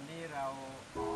อนนี้เราอ